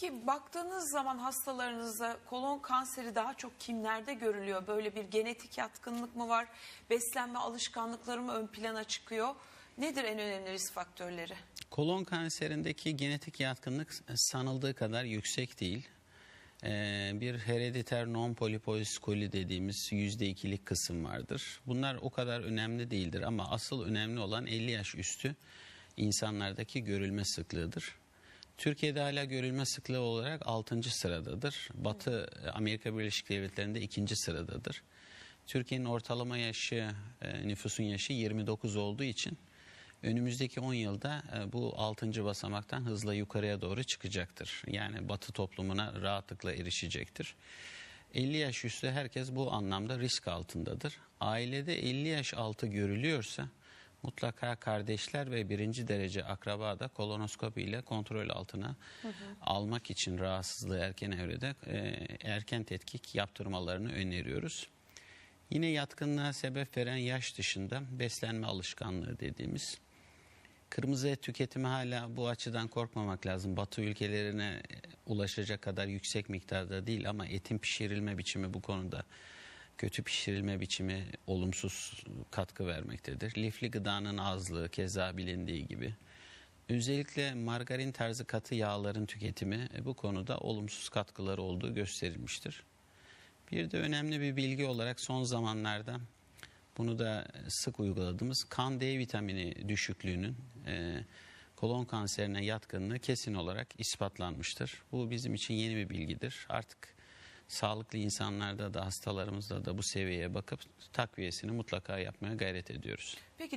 Peki baktığınız zaman hastalarınızda kolon kanseri daha çok kimlerde görülüyor? Böyle bir genetik yatkınlık mı var? Beslenme alışkanlıkları mı ön plana çıkıyor? Nedir en önemli risk faktörleri? Kolon kanserindeki genetik yatkınlık sanıldığı kadar yüksek değil. Ee, bir herediter non poliposis coli dediğimiz yüzde ikilik kısım vardır. Bunlar o kadar önemli değildir ama asıl önemli olan 50 yaş üstü insanlardaki görülme sıklığıdır. Türkiye'de hala görülme sıklığı olarak 6. sıradadır. Batı Amerika Birleşik Devletleri'nde 2. sıradadır. Türkiye'nin ortalama yaşı, e, nüfusun yaşı 29 olduğu için önümüzdeki 10 yılda e, bu 6. basamaktan hızla yukarıya doğru çıkacaktır. Yani batı toplumuna rahatlıkla erişecektir. 50 yaş üstü herkes bu anlamda risk altındadır. Ailede 50 yaş altı görülüyorsa mutlaka kardeşler ve birinci derece akraba da kolonoskopi ile kontrol altına almak için rahatsızlığı erken evrede e, erken tetkik yaptırmalarını öneriyoruz. Yine yatkınlığa sebep veren yaş dışında beslenme alışkanlığı dediğimiz kırmızı et tüketimi hala bu açıdan korkmamak lazım. Batı ülkelerine ulaşacak kadar yüksek miktarda değil ama etin pişirilme biçimi bu konuda kötü pişirilme biçimi olumsuz katkı vermektedir. Lifli gıdanın azlığı keza bilindiği gibi. Özellikle margarin tarzı katı yağların tüketimi bu konuda olumsuz katkıları olduğu gösterilmiştir. Bir de önemli bir bilgi olarak son zamanlarda bunu da sık uyguladığımız kan D vitamini düşüklüğünün e, kolon kanserine yatkınlığı kesin olarak ispatlanmıştır. Bu bizim için yeni bir bilgidir. Artık sağlıklı insanlarda da hastalarımızda da bu seviyeye bakıp takviyesini mutlaka yapmaya gayret ediyoruz. Peki